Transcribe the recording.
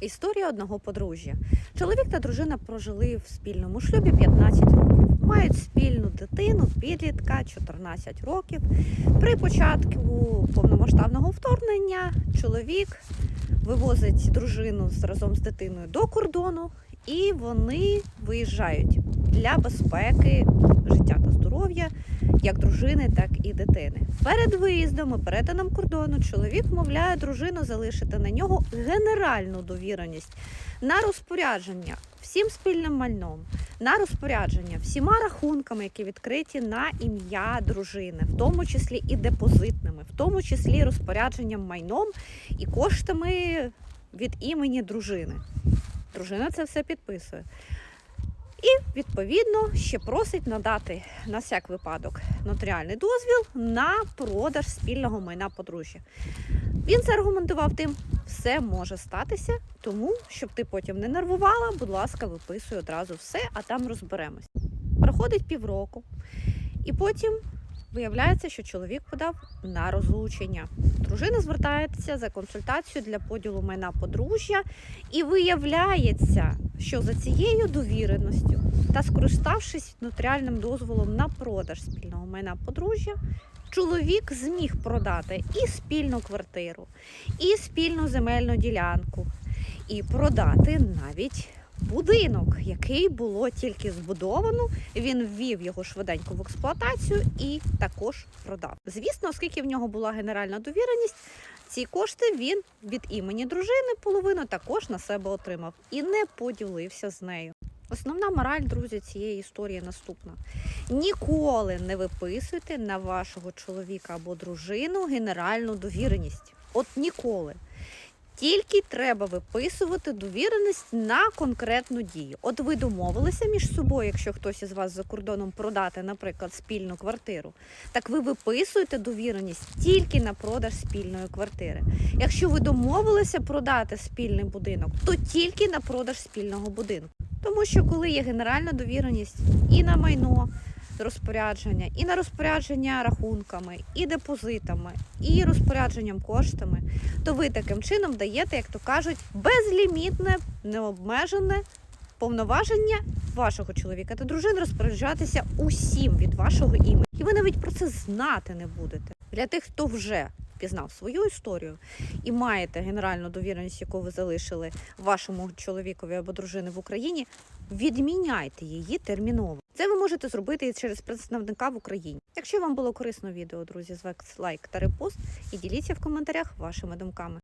Історія одного подружжя. Чоловік та дружина прожили в спільному шлюбі 15 років. Мають спільну дитину, підлітка 14 років. При початку повномасштабного вторгнення чоловік вивозить дружину разом з дитиною до кордону, і вони виїжджають для безпеки, життя та здоров'я як дружини, так і дитини. Перед виїздом і перетином кордону чоловік вмовляє дружину залишити на нього генеральну довіреність на розпорядження всім спільним майном, на розпорядження всіма рахунками, які відкриті на ім'я дружини, в тому числі і депозитними, в тому числі розпорядженням майном і коштами від імені дружини. Дружина це все підписує. І відповідно ще просить надати на всяк випадок нотаріальний дозвіл на продаж спільного майна подружжя. Він це аргументував тим, все може статися, тому щоб ти потім не нервувала, будь ласка, виписуй одразу все, а там розберемось. Проходить півроку, і потім виявляється, що чоловік подав на розлучення. Дружина звертається за консультацією для поділу майна подружжя, і виявляється, що за цією довіреністю та скориставшись нотаріальним дозволом на продаж спільного майна подружжя, чоловік зміг продати і спільну квартиру, і спільну земельну ділянку, і продати навіть будинок, який було тільки збудовано. Він ввів його швиденько в експлуатацію і також продав. Звісно, оскільки в нього була генеральна довіреність, ці кошти він від імені дружини половину також на себе отримав і не поділився з нею. Основна мораль, друзі, цієї історії наступна: ніколи не виписуйте на вашого чоловіка або дружину генеральну довіреність. От ніколи. Тільки треба виписувати довіреність на конкретну дію. От ви домовилися між собою, якщо хтось із вас за кордоном продати, наприклад, спільну квартиру, так ви виписуєте довіреність тільки на продаж спільної квартири. Якщо ви домовилися продати спільний будинок, то тільки на продаж спільного будинку. Тому що коли є генеральна довіреність і на майно розпорядження, і на розпорядження рахунками, і депозитами, і розпорядженням коштами, то ви таким чином даєте, як то кажуть, безлімітне, необмежене повноваження вашого чоловіка та дружини розпоряджатися усім від вашого імені. І ви навіть про це знати не будете. Для тих, хто вже пізнав свою історію і маєте генеральну довіреність, яку ви залишили вашому чоловікові або дружини в Україні, відміняйте її терміново. Це ви можете зробити і через представника в Україні. Якщо вам було корисно відео, друзі, з лайк та репост і діліться в коментарях вашими думками.